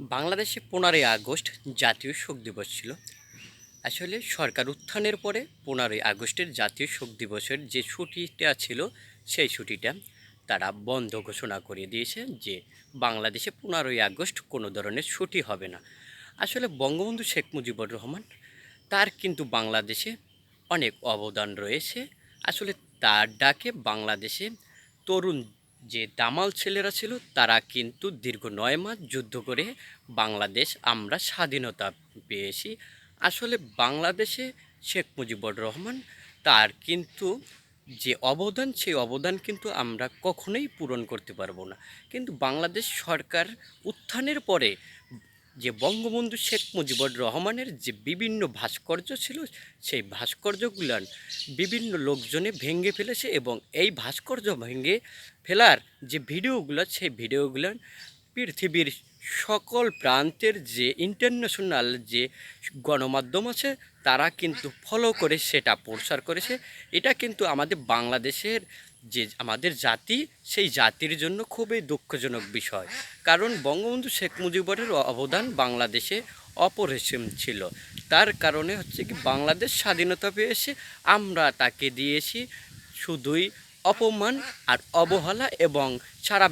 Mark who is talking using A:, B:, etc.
A: বাংলাদেশে পনেরোই আগস্ট জাতীয় শোক দিবস ছিল। আসলে সরকার উত্থানের পরে পনেরোই আগস্টের জাতীয় শোক দিবসের যে ছুটিটা ছিল, সেই ছুটিটা তারা বন্ধ ঘোষণা করে দিয়েছে যে বাংলাদেশে পনেরোই আগস্ট কোনো ধরনের ছুটি হবে না। আসলে বঙ্গবন্ধু শেখ মুজিবুর রহমান, তার কিন্তু বাংলাদেশে অনেক অবদান রয়েছে। আসলে তার ডাকে বাংলাদেশে তরুণ যে দামাল ছেলেরা ছিল, তারা কিন্তু দীর্ঘ নয় মাস যুদ্ধ করে বাংলাদেশ আমরা স্বাধীনতা পেয়েছি। আসলে বাংলাদেশে শেখ মুজিবুর রহমান তার কিন্তু যে অবদান, সেই অবদান কিন্তু আমরা কখনোই পূরণ করতে পারব না। কিন্তু বাংলাদেশ সরকার উত্থানের পরে যে বঙ্গবন্ধু শেখ মুজিবুর রহমানের যে বিভিন্ন ভাস্কর্য ছিল, সেই ভাস্কর্যগুলান বিভিন্ন লোকজনে ভেঙে ফেলেছে এবং এই ভাস্কর্য ভেঙে ফেলার যে ভিডিওগুলো, সেই ভিডিওগুলো পৃথিবীর সকল প্রান্তের যে ইন্টারন্যাশনাল যে গণমাধ্যম আছে, তারা কিন্তু ফলো করে সেটা প্রচার করেছে। এটা কিন্তু আমাদের বাংলাদেশের যে, আমাদের জাতি, সেই জাতির জন্য খুবই দুঃখজনক বিষয়। কারণ বঙ্গবন্ধু শেখ মুজিবরের অবদান বাংলাদেশে অপরিসীম ছিল। তার কারণে হচ্ছে কি, বাংলাদেশ স্বাধীনতা পেয়েছে, আমরা তাকে দিয়েছি শুধুই অপমান আর অবহেলা এবং সারা